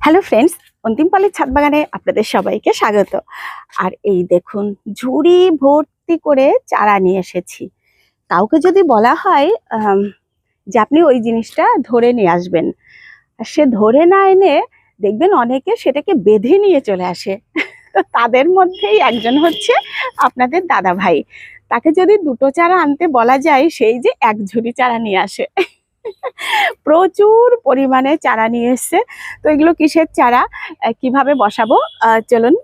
Hello friends অন্তিম পালের ছাদ বাগানে আপনাদের সবাইকে স্বাগত। আর এই দেখুন, ঝুড়ি ভর্তি করে চারা নিয়ে এসেছি। কাউকে যদি বলা হয় যে আপনি ওই জিনিসটা ধরে নিয়ে আসবেন। সে ধরে না এনে দেখবেন অনেকে সেটাকে বেঁধে নিয়ে চলে আসে। তো তাদের মধ্যেই একজন হচ্ছে আপনাদের দাদা ভাই তাকে যদি দুটো চারা আনতে বলা যায়, সেই যে এক ঝুড়ি চারা নিয়ে আসে। প্রচুর পরিমাণে চারা নিয়ে এসছে। তো এগুলো কিসের চারা? কীভাবে বসাবো? চলুন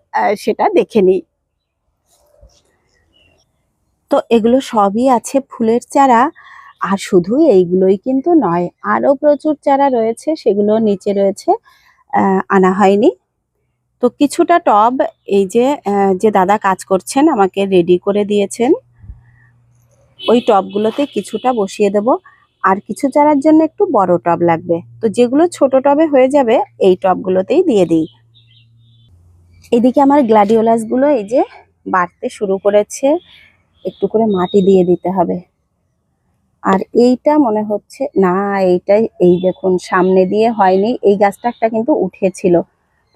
সেটা দেখে নিই। তো এগুলো সবই আছে ফুলের চারা, আর শুধু এইগুলোই কিন্তু নয় আরও প্রচুর চারা রয়েছে, সেগুলো নিচে রয়েছে আনা হয়নি। তো কিছুটা টব, এই যে যে দাদা কাজ করছেন, আমাকে রেডি করে দিয়েছেন। ওই টবগুলোতে কিছুটা বসিয়ে দেব। আর কিছু চারার জন্য একটু বড় টব লাগবে। তো যেগুলো ছোট টবে হয়ে যাবে, এই টবগুলোতেই দিয়ে দিই। এদিকে আমার গ্লাডিওলাসগুলো এই যে বাড়তে শুরু করেছে, একটু করে মাটি দিয়ে দিতে হবে। আর এইটা মনে হচ্ছে, না, এইটাই, এই দেখুন, সামনে দিয়ে হয়নি, এই গাছটা একটা কিন্তু উঠেছিল।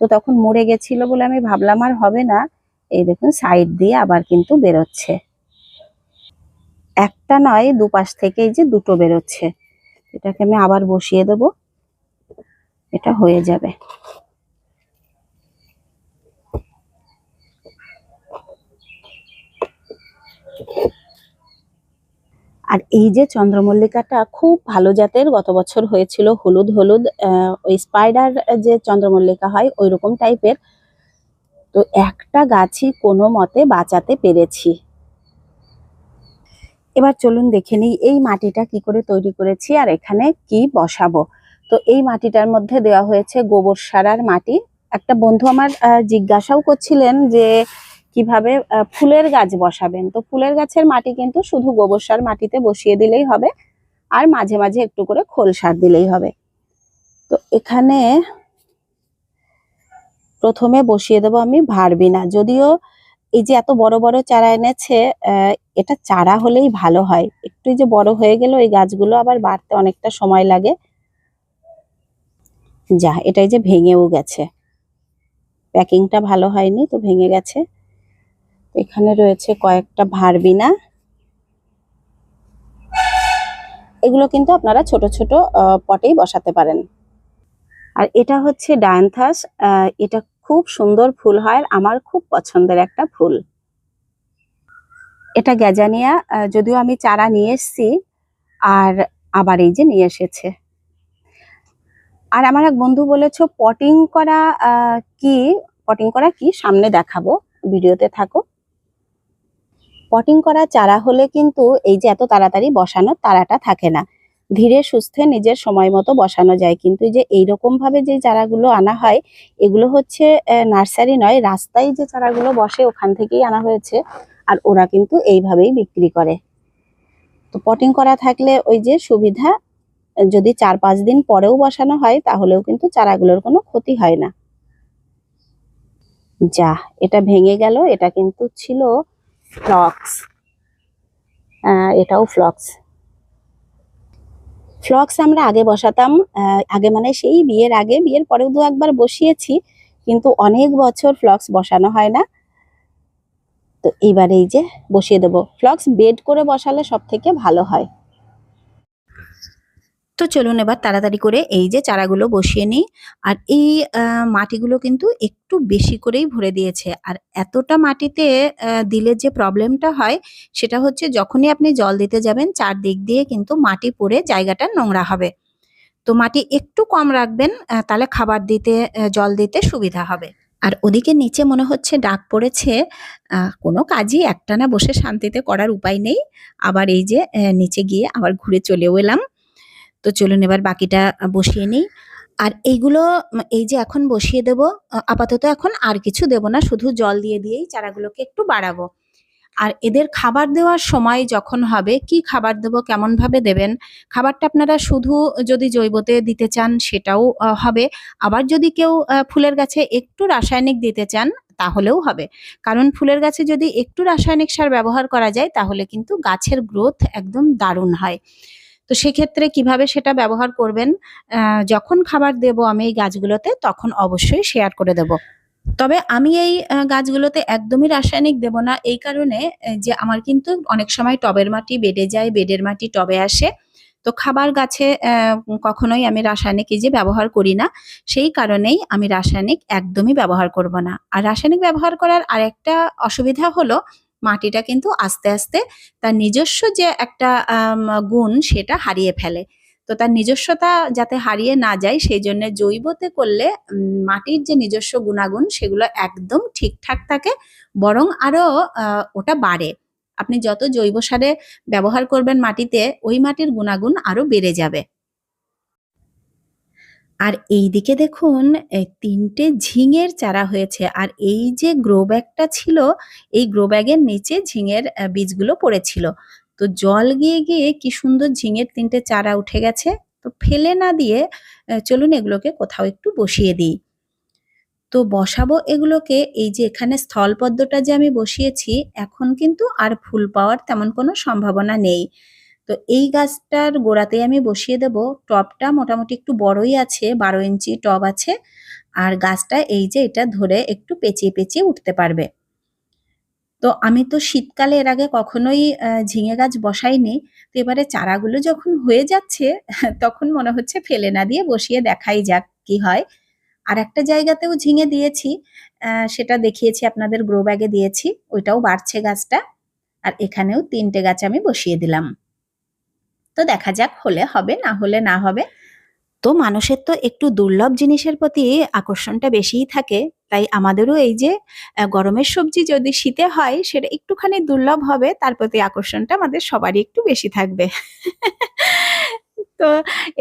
তো তখন মরে গেছিল বলে আমি ভাবলাম আর হবে না, এই দেখুন, সাইড দিয়ে আবার কিন্তু বেরোচ্ছে। একটা নয়, দুপাশ থেকে এই যে দুটো বেরোচ্ছে। এটাকে আমি আবার বসিয়ে দেব। এটা হয়ে যাবে। আর এই যে চন্দ্রমল্লিকাটা খুব ভালো জাতের, গত বছর হয়েছিল হলুদ হলুদ ওই স্পাইডার যে চন্দ্রমল্লিকা হয় ওই রকম টাইপের তো একটা গাছই কোনো মতে বাঁচাতে পেরেছি। এবার চলুন দেখে নিই এই মাটিটা কি করে তৈরি করেছি আর এখানে কি বসাবো। তো এই মাটিটার মধ্যে দেওয়া হয়েছে গোবর সারার মাটি। একটা বন্ধু আমার জিজ্ঞাসাও করছিলেন যে কীভাবে ফুলের গাছ বসাবেন। তো ফুলের গাছের মাটি কিন্তু শুধু গোবর সার মাটিতে বসিয়ে দিলেই হবে আর মাঝে মাঝে একটু করে খোল সার দিলেই হবে। তো এখানে প্রথমে বসিয়ে দেবো আমি ভারবিনা। যদিও এই যে এত বড় বড় চারা এনেছে এটা চারা হলেই ভালো হয়। একটু যে বড় হয়ে গেল, এই গাছগুলো আবার বাড়তে অনেকটা সময় লাগে। যা এটাই যে ভেঙেও গেছে। প্যাকিংটা ভালো হয়নি, তো ভেঙে গেছে। এখানে রয়েছে কয়েকটা ভারবিনা। এগুলো কিন্তু আপনারা ছোট ছোট পটেই বসাতে পারেন। আর এটা হচ্ছে ডায়ান্থাস এটা খুব সুন্দর ফুল হয় আমার খুব পছন্দের একটা ফুল। এটা গ্যাজানিয়া যদিও আমি চারা নিয়ে এসেছি আর আবার এই যে নিয়ে এসেছে। আর আমার এক বন্ধু বলেছ, পটিং করা কি, পটিং করা কি? সামনে দেখাবো, ভিডিওতে থাকো। পটিং করা চারা হলে কিন্তু এই যে এত তাড়াতাড়ি বসানোর তারাটা থাকে না। ধীরে সুস্থে নিজের সময় মতো বসানো যায়। কিন্তু যে এইরকম ভাবে যে চারাগুলো আনা হয়, এগুলো হচ্ছে নার্সারি নয়, রাস্তায় যে চারাগুলো বসে ওখান থেকেই আনা হয়েছে আর ওরা কিন্তু এইভাবেই বিক্রি করে। তো পটিং করা থাকলে ওই যে সুবিধা, যদি চার পাঁচ দিন পরেও বসানো হয়, তাহলেও কিন্তু চারাগুলোর কোনো ক্ষতি হয় না। যা, এটা ভেঙে গেল, এটা কিন্তু ছিল ফ্লক্স। এটাও ফ্লক্স। ফ্লক্স আমরা আগে বসাতাম আগে মানে সেই বিয়ের আগে, বিয়ের পরেও দু একবার বসিয়েছি, কিন্তু অনেক বছর ফ্লক্স বসানো হয় না। তো এইবার এই যে বসিয়ে দেবো। ফ্লক্স বেড করে বসালে সব থেকে ভালো হয়। তো চলুন এবার তাড়াতাড়ি করে এই যে চারাগুলো বসিয়ে নিই। আর এই মাটিগুলো কিন্তু একটু বেশি করেই ভরে দিয়েছে। আর এতটা মাটিতে দিলে যে প্রবলেমটা হয়, সেটা হচ্ছে যখনই আপনি জল দিতে যাবেন, চারদিক দিয়ে কিন্তু মাটি পড়ে জায়গাটা নোংরা হবে। তো মাটি একটু কম রাখবেন তাহলে খাবার দিতে জল দিতে সুবিধা হবে। আর ওদিকে নিচে মনে হচ্ছে ডাক পড়েছে কোনো কাজই একটানা বসে শান্তিতে করার উপায় নেই। আবার এই যে নিচে গিয়ে আবার ঘুরে চলেও এলাম। তো চলুন এবার বাকিটা বসিয়ে নিই। আর এইগুলো এই যে এখন বসিয়ে দেব আপাতত এখন আর কিছু দেব না, শুধু জল দিয়ে দিয়েই চারাগুলোকে একটু বাড়াবো। আর এদের খাবার দেওয়ার সময় যখন হবে, কি খাবার দেব কেমন ভাবে দেবেন? খাবারটা আপনারা শুধু যদি জৈবতে দিতে চান, সেটাও হবে। আবার যদি কেউ ফুলের গাছে একটু রাসায়নিক দিতে চান, তাহলেও হবে। কারণ ফুলের গাছে যদি একটু রাসায়নিক সার ব্যবহার করা যায়, তাহলে কিন্তু গাছের গ্রোথ একদম দারুণ হয়। তো সেক্ষেত্রে কীভাবে সেটা ব্যবহার করবেন যখন খাবার দেব আমি এই গাছগুলোতে, তখন অবশ্যই শেয়ার করে দেব। তবে আমি এই গাছগুলোতে একদমই রাসায়নিক দেব না, এই কারণে যে আমার কিন্তু অনেক সময় টবের মাটি বেডে যায়, বেডের মাটি টবে আসে। তো খাবার গাছে কখনোই আমি রাসায়নিক যে ব্যবহার করি না, সেই কারণেই আমি রাসায়নিক একদমই ব্যবহার করব না। আর রাসায়নিক ব্যবহার করার আরেকটা অসুবিধা হলো মাটিটা কিন্তু আস্তে আস্তে তার নিজস্ব যে একটা গুণ সেটা হারিয়ে ফেলে। তো তার নিজস্বতা যাতে হারিয়ে না যায় সেই জন্য জৈবতে করলে মাটির যে নিজস্ব গুণাগুণ সেগুলো একদম ঠিকঠাক থাকে, বরং আরও ওটা বাড়ে। আপনি যত জৈব সারে ব্যবহার করবেন মাটিতে, ওই মাটির গুণাগুণ আরও বেড়ে যাবে। আর এইদিকে দেখুন তিনটে ঝিঙের চারা হয়েছে। আর এই যে গ্রো ব্যাগটা ছিল, এই গ্রো ব্যাগের নিচে ঝিঙের বীজগুলো পড়েছিল। তো জল গিয়ে গিয়ে কি সুন্দর ঝিঙের তিনটে চারা উঠে গেছে। তো ফেলে না দিয়ে চলুন এগুলোকে কোথাও একটু বসিয়ে দিই। তো বসাবো এগুলোকে, এই যে এখানে স্থলপদ্মটা যে আমি বসিয়েছি, এখন কিন্তু আর ফুল পাওয়ার তেমন কোনো সম্ভাবনা নেই। তো এই গাছটার গোড়াতে আমি বসিয়ে দেব টবটা মোটামুটি একটু বড়ই আছে, বারো ইঞ্চি টব আছে। আর গাছটা এই যে এটা ধরে একটু পেঁচিয়ে পেঁচিয়ে উঠতে পারবে। তো আমি তো শীতকালে এর আগে কখনোই ঝিঙে গাছ বসাইনি। তো এবারে চারাগুলো যখন হয়ে যাচ্ছে, তখন মনে হচ্ছে ফেলে না দিয়ে বসিয়ে দেখাই যাক কি হয়। আর একটা জায়গাতেও ঝিঙে দিয়েছি সেটা দেখিয়েছি আপনাদের, গ্রো ব্যাগে দিয়েছি, ওইটাও বাড়ছে গাছটা। আর এখানেও তিনটে গাছ আমি বসিয়ে দিলাম। তো দেখা যাক হলে হবে, না হলে না হবে। তো মানুষের তো একটু দুর্লভ জিনিসের প্রতি আকর্ষণটা বেশিই থাকে। তাই আমাদেরও এই যে গরমের সবজি যদি শীতে হয়, সেটা একটুখানি দুর্লভ হবে, তার প্রতি আকর্ষণটা আমাদের সবারই একটু বেশি থাকবে। তো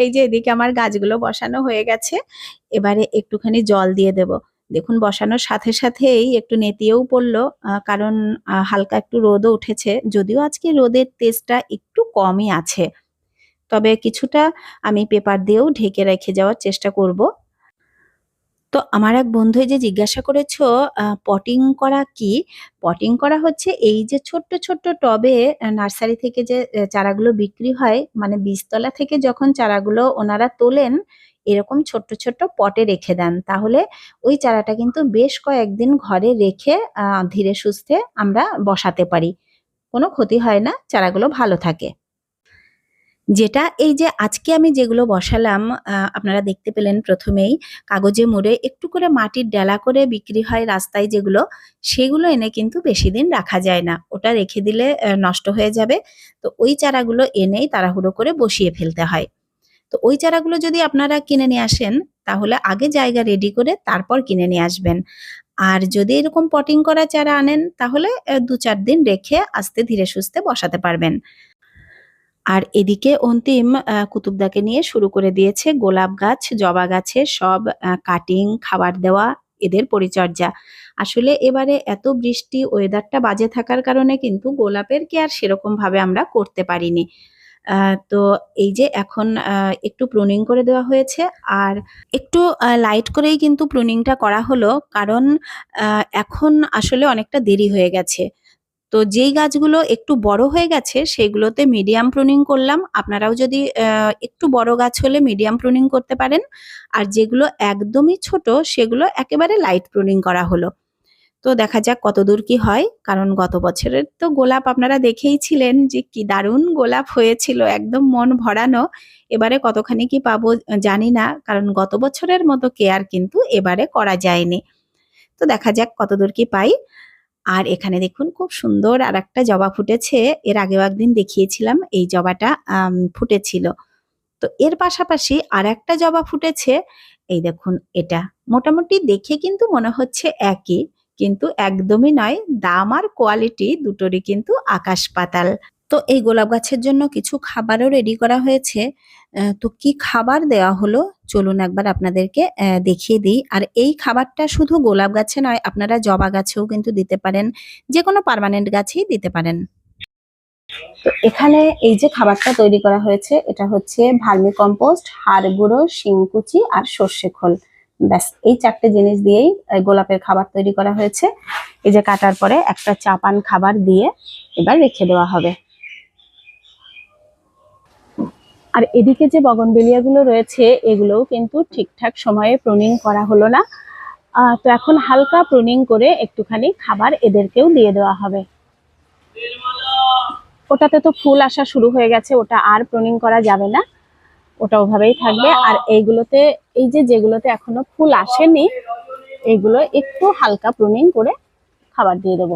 এই যে এদিকে আমার গাছগুলো বসানো হয়ে গেছে, এবারে একটুখানি জল দিয়ে দেব। দেখুন, বসানোর সাথে সাথেই একটু নেতিয়েও পড়ল কারণ হালকা একটু রোদও উঠেছে। যদিও আজকে রোদের তেজটা একটু কমই আছে। তবে কিছুটা আমি পেপার দিয়েও ঢেকে রেখে যাওয়ার চেষ্টা করব। তো আমার এক বন্ধু যে জিজ্ঞাসা করেছ পটিং করা কি? পটিং করা হচ্ছে এই যে ছোট্ট ছোট্ট টবে নার্সারি থেকে যে চারাগুলো বিক্রি হয় মানে বীজতলা থেকে যখন চারাগুলো ওনারা তোলেন, এরকম ছোট্ট ছোট্ট পটে রেখে দেন। তাহলে ওই চারাটা কিন্তু বেশ কয়েকদিন ঘরে রেখে ধীরে সুস্থে আমরা বসাতে পারি। কোনো ক্ষতি হয় না, চারাগুলো ভালো থাকে। যেটা এই যে আজকে আমি যেগুলো বসালাম আপনারা দেখতে পেলেন প্রথমেই, কাগজে মুড়ে একটু করে মাটির ডেলা করে বিক্রি হয় রাস্তায় যেগুলো, সেগুলো এনে কিন্তু বেশি দিন রাখা যায় না। ওটা রেখে দিলে নষ্ট হয়ে যাবে। তো ওই চারাগুলো এনেই তাড়াহুড়ো করে বসিয়ে ফেলতে হয়। তো ওই চারাগুলো যদি আপনারা কিনে নিয়ে আসেন, তাহলে আগে জায়গা রেডি করে তারপর কিনে নিয়ে আসবেন। আর যদি এরকম পটিং করা চারা আনেন, তাহলে দু চার দিন রেখে আস্তে ধীরে সুস্থে বসাতে পারবেন। আর এদিকে অন্তিম কুতুবদাকে নিয়ে শুরু করে দিয়েছে গোলাপ গাছ, জবা গাছে সব কাটিং খাবার দেওয়া, এদের পরিচর্যা। আসলে এবারে এত বৃষ্টি ওয়েদারটা বাজে থাকার কারণে কিন্তু গোলাপের কেয়ার সেরকম ভাবে আমরা করতে পারিনি। তো এই যে এখন একটু প্রুনিং করে দেওয়া হয়েছে আর একটু লাইট করেই কিন্তু প্রুনিংটা করা হলো কারণ এখন আসলে অনেকটা দেরি হয়ে গেছে। তো যেই গাছগুলো একটু বড় হয়ে গেছে, সেগুলোতে মিডিয়াম প্রুনিং করলাম। আপনারাও যদি একটু বড় গাছ হলে মিডিয়াম প্রুনিং করতে পারেন। আর যেগুলো একদমই ছোট, সেগুলো একেবারে লাইট প্রুনিং করা হলো। তো দেখা যাক কতদূর কি হয়, কারণ গত বছরের তো গোলাপ আপনারা দেখেই ছিলেন যে কি দারুণ গোলাপ হয়েছিল, একদম মন ভরানো। এবারে কতখানি কি পাবো জানি না, কারণ গত বছরের মতো কেয়ার কিন্তু এবারে করা যায়নি। তো দেখা যাক কতদূর কি পাই। আর এখানে দেখুন, খুব সুন্দর আর একটা জবা ফুটেছে। এর আগেও একদিন দেখিয়েছিলাম, এই জবাটা ফুটেছিল। তো এর পাশাপাশি আর একটা জবা ফুটেছে। এই দেখুন, এটা মোটামুটি দেখে কিন্তু মনে হচ্ছে একই, কিন্তু একদমই নয়, দাম আর কোয়ালিটি দুটোরই কিন্তু আকাশ পাতাল। তো এই গোলাপ গাছের জন্য কিছু খাবারও রেডি করা হয়েছে। তো কি খাবার দেওয়া হলো? চলুন একবার আপনাদেরকে দেখিয়ে দিই। আর এই খাবারটা শুধু গোলাপ গাছে নয়, আপনারা জবা গাছেও কিন্তু দিতে পারেন। যে কোনো পার্মানেন্ট গাছেই দিতে পারেন। তো এখানে এই যে খাবারটা তৈরি করা হয়েছে, এটা হচ্ছে ভার্মি কম্পোস্ট হাড় গুঁড়ো শিংকুচি আর সর্ষে খোল। ব্যাস, এই চারটে জিনিস দিয়েই গোলাপের খাবার তৈরি করা হয়েছে। এই যে কাটার পরে একটা চাপান খাবার দিয়ে এবার রেখে দেওয়া হবে। আর এদিকে যে বগনবেলিয়াগুলো রয়েছে, এগুলোও কিন্তু ঠিকঠাক সময়ে প্রুনিং করা হলো না। তো এখন হালকা প্রুনিং করে একটুখানি খাবার এদেরকেও দিয়ে দেওয়া হবে। ওটাতে তো ফুল আসা শুরু হয়ে গেছে, ওটা আর প্রুনিং করা যাবে না। ওটা ওভাবেই থাকবে। আর এইগুলোতে, এই যে যেগুলোতে এখনও ফুল আসেনি, এইগুলো একটু হালকা প্রুনিং করে খাবার দিয়ে দেবো।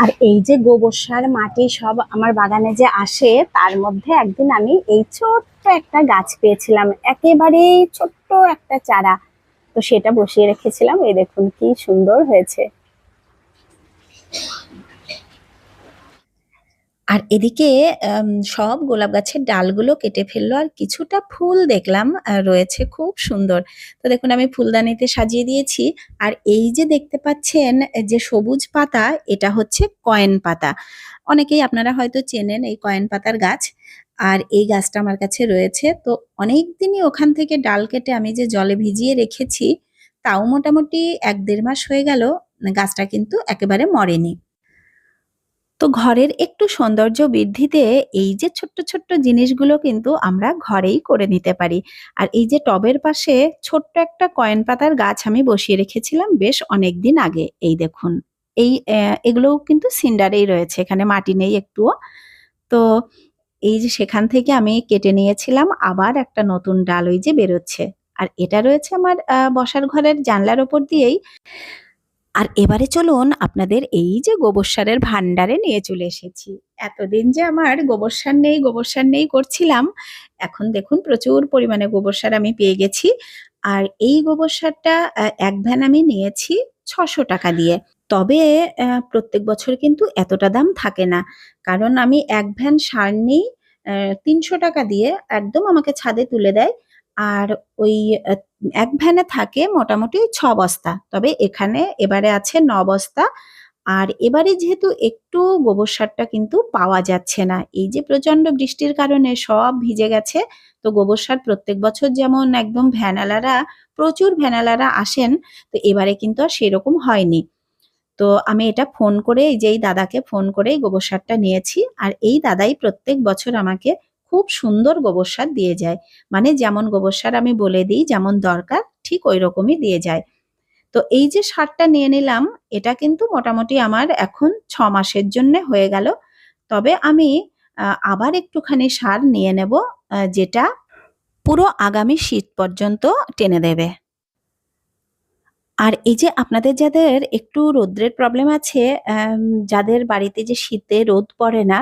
আর এই যে গোবর সার, মাটি সব আমার বাগানে যে আসে, তার মধ্যে একদিন আমি এই ছোট্ট একটা গাছ পেয়েছিলাম, একেবারেই ছোট্ট একটা চারা। তো সেটা বসিয়ে রেখেছিলাম, এই দেখুন কি সুন্দর হয়েছে। আর এদিকে সব গোলাপ গাছের ডালগুলো কেটে ফেলল আর কিছুটা ফুল দেখলাম রয়েছে খুব সুন্দর। তো দেখুন, আমি ফুলদানিতে সাজিয়ে দিয়েছি। আর এই যে দেখতে পাচ্ছেন, যে সবুজ পাতা, এটা হচ্ছে কয়েন পাতা। অনেকেই আপনারা হয়তো চেনেন এই কয়েন পাতার গাছ, আর এই গাছটা আমার কাছে রয়েছে। তো অনেক দিনই ওখান থেকে ডাল কেটে আমি যে জলে ভিজিয়ে রেখেছি, তাও মোটামুটি এক দেড় মাস হয়ে গেল, গাছটা কিন্তু একেবারে মরেনি। তো ঘরের একটু সৌন্দর্য বৃদ্ধিতে এই যে ছোট্ট ছোট্ট জিনিসগুলো কিন্তু আমরা ঘরেই করে নিতে পারি। আর এই যে টবের পাশে ছোট্ট একটা কয়েন পাতার গাছ আমি বসিয়ে রেখেছিলাম বেশ অনেক দিন আগে, এই দেখুন। এই এগুলোও কিন্তু সিন্ডারেই রয়েছে, এখানে মাটি নেই একটুও। তো এই যে সেখান থেকে আমি কেটে নিয়েছিলাম, আবার একটা নতুন ডাল ওই যে বেরোচ্ছে। আর এটা রয়েছে আমার বসার ঘরের জানলার ওপর দিয়েই। আর এবারে চলুন আপনাদের এই যে গোবর সারের ভান্ডারে নিয়ে চলে এসেছি। এতদিন যে আমার গোবর সার নেই, গোবর সার নেই করছিলাম, এখন দেখুন প্রচুর পরিমাণে গোবর সার আমি পেয়ে গেছি। আর এই গোবর সারটা এক ভ্যান আমি নিয়েছি ছশো টাকা দিয়ে। তবে প্রত্যেক বছর কিন্তু এতটা দাম থাকে না। কারণ আমি এক ভ্যান সার নিই তিনশো টাকা দিয়ে একদম আমাকে ছাদে তুলে দেয়। আর ওই এক ভ্যানে থাকে মোটামুটি ছ বস্তা। তবে এখানে এবারে আছে ন বস্তা। আর এবারে যেহেতু একটু গোবর সারটা কিন্তু পাওয়া যাচ্ছে না, এই যে প্রচণ্ড বৃষ্টির কারণে সব ভিজে গেছে, তো গোবর সার প্রত্যেক বছর যেমন একদম ভ্যানালারা, প্রচুর ভ্যানালারা আসেন, তো এবারে কিন্তু আর সেরকম হয়নি। তো আমি এটা ফোন করে এই দাদাকে ফোন করেই গোবর সারটা নিয়েছি, আর এই দাদাই প্রত্যেক বছর আমাকে খুব সুন্দর গোবর সার দিয়ে যায়। মানে যেমন গোবর সার আমি বলে দিই, যেমন দরকার ঠিক ওই রকমই দিয়ে যায়। তো এই যে সারটা নিয়ে নিলাম, এটা কিন্তু মোটামুটি আমার এখন ছ মাসের জন্য হয়ে গেল। তবে আমি আবার একটুখানি সার নিয়ে নেব যেটা পুরো আগামী শীত পর্যন্ত টেনে দেবে। আর এই যে আপনাদের যাদের একটু রোদ্রের প্রবলেম আছে যাদের বাড়িতে যে শীতে রোদ পড়ে না,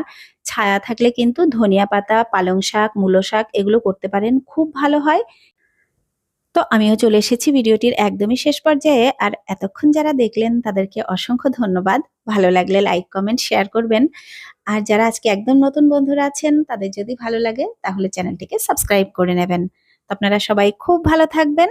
ছায়া থাকলে কিন্তু ধনিয়া পাতা, পালং শাক, মূলো শাক এগুলো করতে পারেন, খুব ভালো হয়। তো আমিও চলে এসেছি ভিডিওটির একদমই শেষ পর্যায়ে। আর এতক্ষণ যারা দেখলেন, তাদেরকে অসংখ্য ধন্যবাদ। ভালো লাগলে লাইক কমেন্ট শেয়ার করবেন। আর যারা আজকে একদম নতুন বন্ধুরা আছেন, তাদের যদি ভালো লাগে, তাহলে চ্যানেলটিকে সাবস্ক্রাইব করে নেবেন। আপনারা সবাই খুব ভালো থাকবেন।